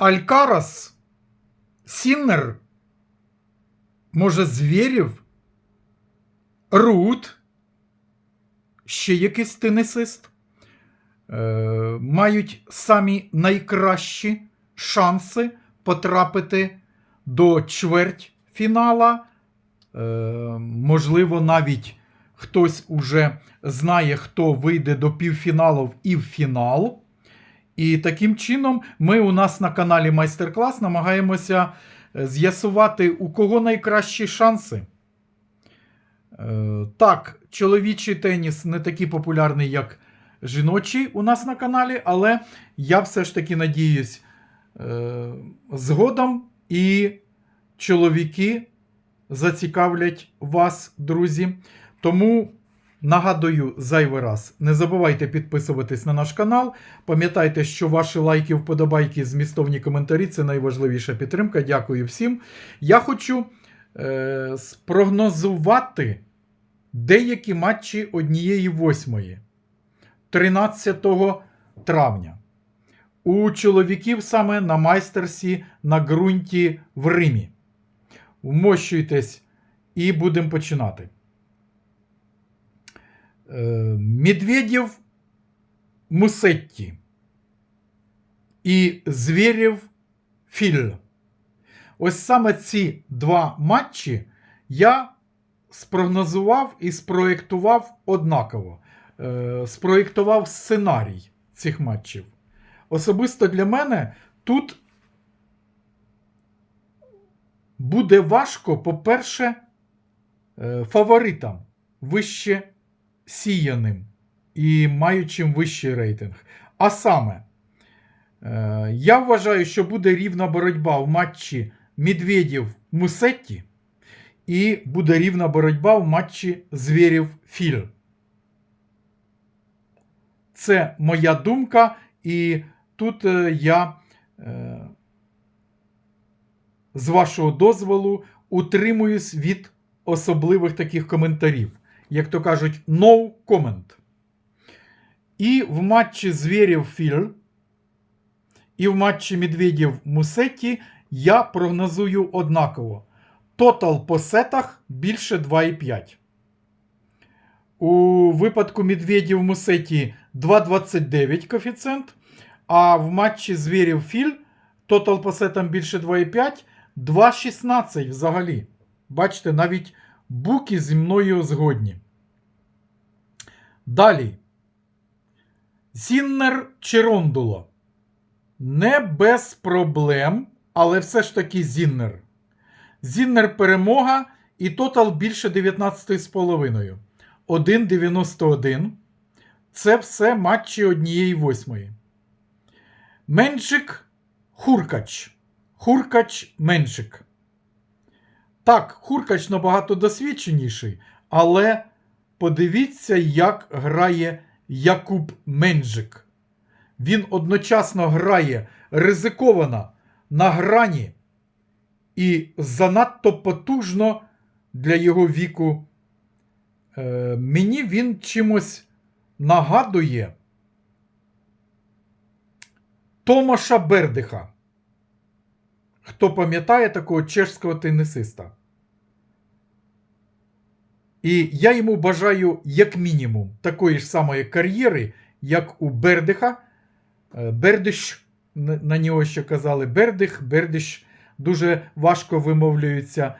Алькарас, Сіннер, може, Звєрів, Рут, ще якийсь тенісист, е, мають самі найкращі шанси потрапити до чвертьфінала. Е, можливо, навіть хтось уже знає, хто вийде до півфіналів і в фінал. І таким чином ми у нас на каналі Майстер-клас намагаємося е, з'ясувати, у кого найкращі шанси. Е, Так, чоловічий теніс не такий популярний, як жіночий у нас на каналі, але я все ж таки надіюсь, е, згодом і чоловіки зацікавлять вас, друзі. Тому нагадую зайвий раз: не забувайте підписуватись на наш канал. Пам'ятайте, що ваші лайки, вподобайки, змістовні коментарі це найважливіша підтримка. Дякую всім. Я хочу е, спрогнозувати деякі матчі однієї восьмої 13 травня. У чоловіків саме на майстерсі на ґрунті в Римі. Вмощуйтесь і будемо починати. Е, Медведєв Мусетті і Звєрєв Філь. Ось саме ці два матчі я спрогнозував і спроєктував однаково. Е, Спроєктував сценарій цих матчів. Особисто для мене тут буде важко, по-перше, е, фаворитам вище сіяним і маючим вищий рейтинг. А саме, е, я вважаю, що буде рівна боротьба в матчі Медведєв Мусетті, і буде рівна боротьба в матчі Звєрів Філь. Це моя думка, і тут е, я, е, з вашого дозволу, утримуюсь від особливих таких коментарів. Як то кажуть, no comment. І в матчі Звєрів Філь, і в матчі Медведєв Мусетті я прогнозую однаково. Тотал по сетах більше 2,5. У випадку Медведєв Мусеті 2,29 коефіцієнт. А в матчі Звєрів Філь тотал по сетам більше 2,5, 2,16 взагалі. Бачите, навіть буки зі мною згодні. Далі. Зіннер Черондуло. Не без проблем, але все ж таки Зіннер. Зіннер перемога і тотал більше 19,5. 1,91. Це все матчі однієї восьмої. Меншик Хуркач. Хуркач Меншик. Так, Хуркач набагато досвідченіший, але подивіться, як грає Якуб Менджик. Він одночасно грає ризиковано на грані і занадто потужно для його віку. Е, Мені він чимось нагадує Томаша Бердиха. Хто пам'ятає такого чешського тенісиста? І я йому бажаю, як мінімум, такої ж самої кар'єри, як у Бердиха. Е, Бердиш, на нього ще казали Бердих, Бердиш дуже важко вимовлюються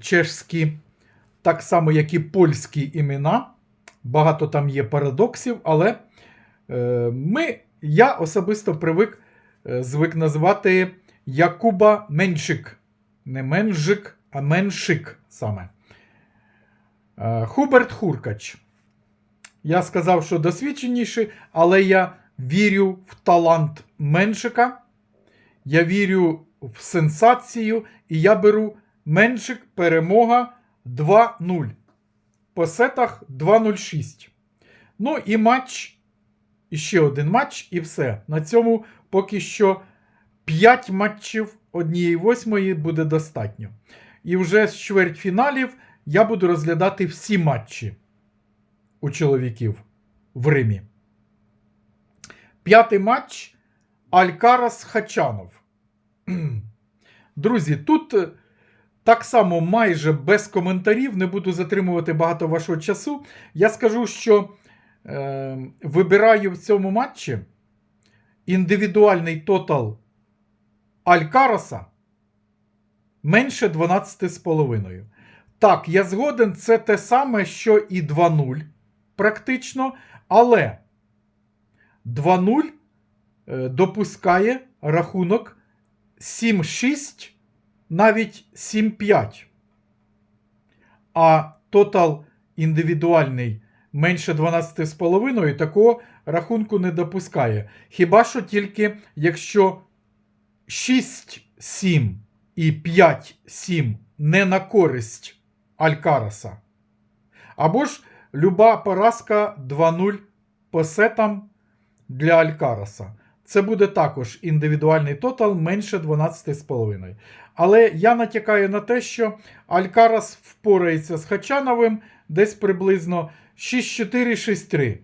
чешські, так само, як і польські імена. Багато там є парадоксів, але е, ми, я особисто привик е, звик назвати Якуба Меншик. Не Менжик, а Меншик саме. Е, Хуберт Хуркач. Я сказав, що досвідченіший, але я вірю в талант Меншика. Я вірю в сенсацію, і я беру Меншик перемога 2-0. По сетах 2-0-6. Ну і матч. І ще один матч, і все. На цьому поки що 5 матчів однієї восьмої буде достатньо. І вже з чвертьфіналів я буду розглядати всі матчі у чоловіків в Римі. П'ятий матч Алькарас Хачанов. Друзі, тут е, так само майже без коментарів, не буду затримувати багато вашого часу. Я скажу, що е, вибираю в цьому матчі індивідуальний тотал Алькараса менше 12,5. Так, я згоден, це те саме, що і 2-0 практично, але 2-0 е, допускає рахунок 7-6, навіть 7-5. А тотал індивідуальний менше 12,5 такого рахунку не допускає. Хіба що тільки якщо 6-7 і 5-7 не на користь Алькараса. Або ж люба поразка 2-0 по сетам для Алькараса. Це буде також індивідуальний тотал менше 12,5. Але я натякаю на те, що Алькарас впорається з Хачановим десь приблизно 6-4-6-3.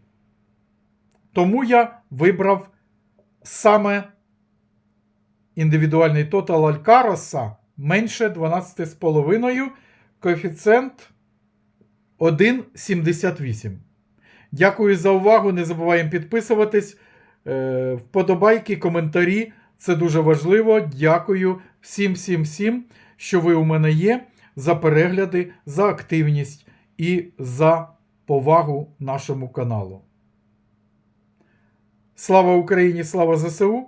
Тому я вибрав саме індивідуальний тотал Алькараса менше 12,5, коефіцієнт 1,78. Дякую за увагу. Не забуваємо підписуватись. Е, Вподобайки, коментарі. Це дуже важливо. Дякую всім, всім, всім, що ви у мене є, за перегляди, за активність і за повагу нашому каналу. Слава Україні! Слава ЗСУ!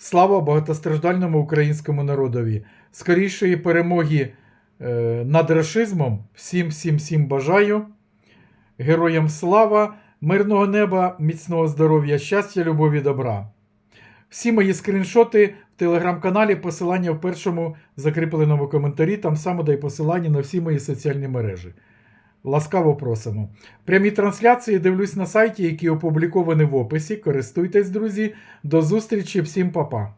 Слава багатостраждальному українському народові! Скорішої перемоги е, над рашизмом. Всім, всім, всім бажаю. Героям слава, мирного неба, міцного здоров'я, щастя, любові, добра. Всі мої скріншоти в телеграм-каналі, посилання в першому закріпленому коментарі, там само дай посилання на всі мої соціальні мережі. Ласкаво просимо. Прямі трансляції дивлюсь на сайті, які опубліковані в описі. Користуйтесь, друзі. До зустрічі, всім па-па.